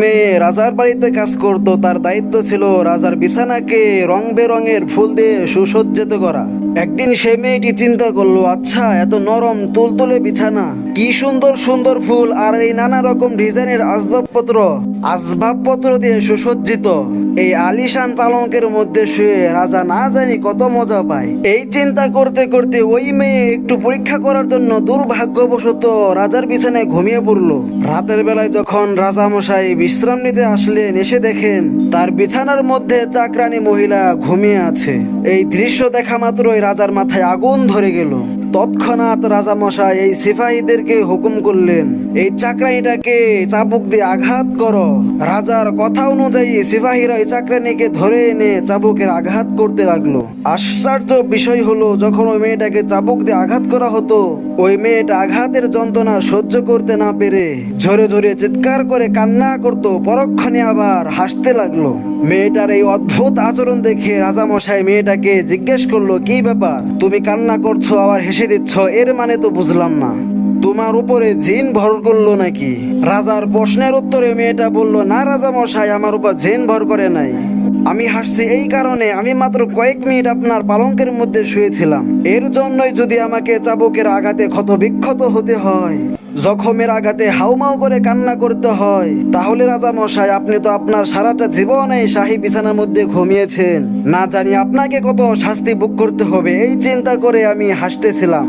মেয়ে রাজার বাড়িতে কাজ করত, তার দায়িত্ব ছিল রাজার বিছানাকে রং বেরঙের ফুল দিয়ে সুসজ্জিত করা। একদিন সে মেয়েটি চিন্তা করল আচ্ছা এত নরম তুলতুলে বিছানা, কি সুন্দর সুন্দর ফুল আর এই নানা রকম ডিজাইনের আসবাবপত্র। আসবাবপত্র দিয়ে সুসজ্জিত। এই আলিশান পালঙ্কের মধ্যে শুয়ে রাজা না জানি কত মজা পায়। এই চিন্তা করতে করতে ওই মেয়ে একটু পরীক্ষা করার জন্য দুর্ভাগ্যবশত রাজার বিছানায় ঘুমিয়ে পড়ল। রাতের বেলায় যখন রাজা মশাই বিশ্রাম নিতে আসলেন, এসে দেখেন তার বিছানার মধ্যে চাকরানি মহিলা ঘুমিয়ে আছে। এই দৃশ্য দেখা মাত্রই রাজার মাথায় আগুন ধরে গেল। তৎক্ষণাৎ রাজা মশাই এই সিপাহীদেরকে হুকুম করলেন, এই চাকরানিটাকে চাবুক দিয়ে আঘাত করো। রাজার কথা অনুযায়ী সিপাহীরা এই চাকরানিকে ধরে এনে চাবুকের আঘাত করতে লাগল। আশ্চর্য বিষয় হলো, যখন ওই মেয়েটাকে চাবুক দিয়ে আঘাত করা হতো, ওই মেয়েটা আঘাতের যন্ত্রণা সহ্য করতে না পেরে ঝরে ঝরে চিৎকার করে কান্না করতো, পরক্ষণে আবার হাসতে লাগল। মেয়েটার এই অদ্ভুত আচরণ দেখে রাজামশাই মেয়েটাকে জিজ্ঞেস করল, কি ব্যাপার? তুমি কান্না করছ, আবার হেসে দিচ্ছ, এর মানে তো বুঝলাম না। তোমার উপরে জিন ভর করল নাকি? রাজার প্রশ্নের উত্তরে মেয়েটা বলল, না রাজা মশাই আমার উপর জিন ভর করে নাই। আমি হাসছি এই কারণে আমি মাত্র কয়েক মিনিট আপনার পালঙ্কের মধ্যে শুয়েছিলাম। এর জন্যই যদি আমাকে চাবুকের আঘাতে ক্ষত বিক্ষত হতে হয়, জখমের আঘাতে হাউমাউ করে কান্না করতে হয়, তাহলে রাজা মশাই আপনি তো আপনার সারাটা জীবনে শাহী বিছানার মধ্যে ঘুমিয়েছেন। না জানি আপনাকে কত শাস্তি ভোগ করতে হবে, এই চিন্তা করে আমি হাসতেছিলাম।